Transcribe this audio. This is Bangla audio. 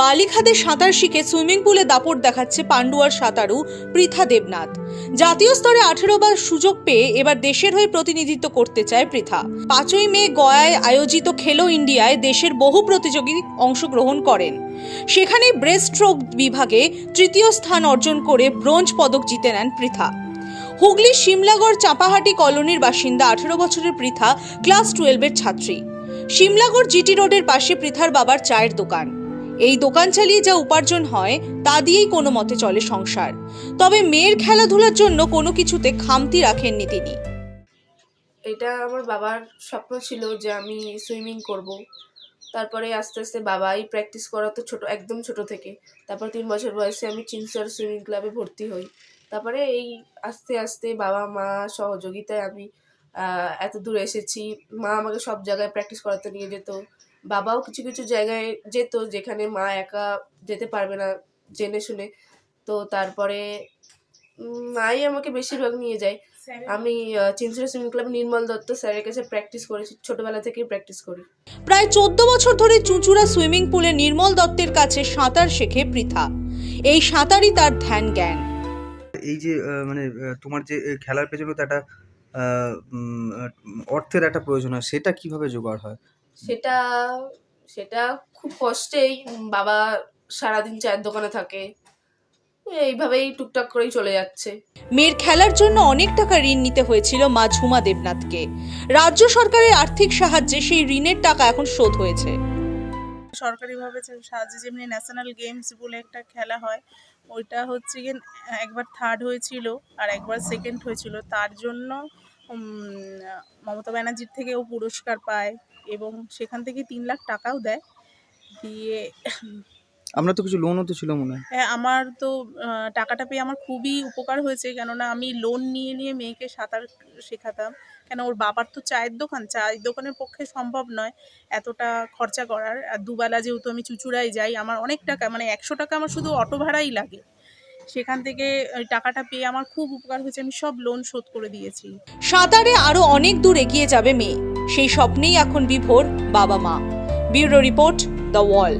বালিখাতে সাঁতার শিখে সুইমিং পুলে দাপট দেখাচ্ছে পান্ডুয়ার সাঁতারু পৃথা দেবনাথ। জাতীয় স্তরে আঠেরো বার সুযোগ পেয়ে এবার দেশের হয়ে প্রতিনিধিত্ব করতে চায় পৃথা। পাঁচই মে গয়ায় আয়োজিত খেলো ইন্ডিয়ায় দেশের বহু প্রতিযোগী অংশগ্রহণ করেন। সেখানে ব্রেস্ট স্ট্রোক বিভাগে তৃতীয় স্থান অর্জন করে ব্রোঞ্জ পদক জিতে নেন পৃথা। হুগলি সিমলাগড় চাপাহাটি কলোনির বাসিন্দা আঠেরো বছরের পৃথা ক্লাস টুয়েলভের ছাত্রী। সিমলাগড় জিটি রোডের পাশে পৃথার বাবার চায়ের দোকান। এই দোকান চালিয়ে যা উপার্জন হয়, তা দিয়েই কোনো মতে চলে সংসার। তবে মেয়ের খেলাধুলার জন্য কোনো কিছুতে খামতি রাখেননি তিনি। এটা আমার বাবার স্বপ্ন ছিল যে আমি সুইমিং করব। তারপরে আস্তে আস্তে বাবাই প্র্যাকটিস করাতো ছোট, একদম ছোট থেকে। তারপর তিন বছর বয়সে আমি চিনসর সুইমিং ক্লাবে ভর্তি হই। তারপরে এই আস্তে আস্তে বাবা মা সহযোগিতায় আমি এত দূর এসেছি। মা আমাকে সব জায়গায় প্র্যাকটিস করাতে নিয়ে যেত। বাবাও কিছু কিছু জায়গায় যেত যেখানে মা একা যেতে পারবে না জেনে শুনে। তো তারপরে মাই আমাকে বেশিরভাগ নিয়ে যায়। আমি চিনসুরা সুইমিং ক্লাব নির্মল দত্ত স্যারের কাছে প্র্যাকটিস করেছি। ছোটবেলা থেকেই প্র্যাকটিস করি। প্রায় চোদ্দ বছর ধরে চুঁচুড়া সুইমিং পুলে নির্মল দত্তের কাছে সাঁতার শেখে পৃথা। এই সাঁতারই তার ধ্যান জ্ঞান। এই যে মানে তোমার যে খেলার পেছনে তো একটা অর্থের একটা প্রয়োজন হয় সেটা কীভাবে জোগাড় হয়? সেটা সেটা খুব কষ্টেই বাবা সারাদিন চায়ের দোকানে থাকে এইভাবেই টুকটাক করেই চলে যাচ্ছে। মেয়ের খেলার জন্য অনেক টাকা ঋণ নিতে হয়েছিল মা ঝুমা দেবনাথকে। রাজ্য সরকারের আর্থিক সাহায্যে সেই ঋণের টাকা এখন শোধ হয়েছে। সরকারিভাবে সাহায্যে যেমনি ন্যাশনাল গেমস বলে একটা খেলা হয়, ওইটা হচ্ছে গিয়ে একবার থার্ড হয়েছিল আর একবার সেকেন্ড হয়েছিল। তার জন্য মমতা ব্যানার্জির থেকেও পুরস্কার পায় এবং সেখান থেকে তিন লাখ টাকাও দেয়। দিয়ে আমরা তো কিছু লোনও তো ছিল মনে হয়। হ্যাঁ আমার তো আহ, টাকাটা পেয়ে আমার খুবই উপকার হয়েছে কেননা আমি লোন নিয়ে নিয়ে মেয়েকে সাঁতার শেখাতাম। কেন ওর বাবার তো চায়ের দোকান চায়ের দোকানের পক্ষে সম্ভব নয় এতটা খরচা করার। আর দুবেলা যেহেতু আমি চুচুড়ায় যাই আমার অনেক টাকা মানে একশো টাকা আমার শুধু অটো ভাড়াই লাগে। সেখান থেকে ওই টাকাটা পেয়ে আমার খুব উপকার হয়েছে আমি সব লোন শোধ করে দিয়েছি। সাঁতারে আরও অনেক দূর এগিয়ে যাবে মেয়ে। সেই স্বপ্নেই এখন বিভোর বাবা মা ব্যুরো রিপোর্ট দ্য ওয়াল।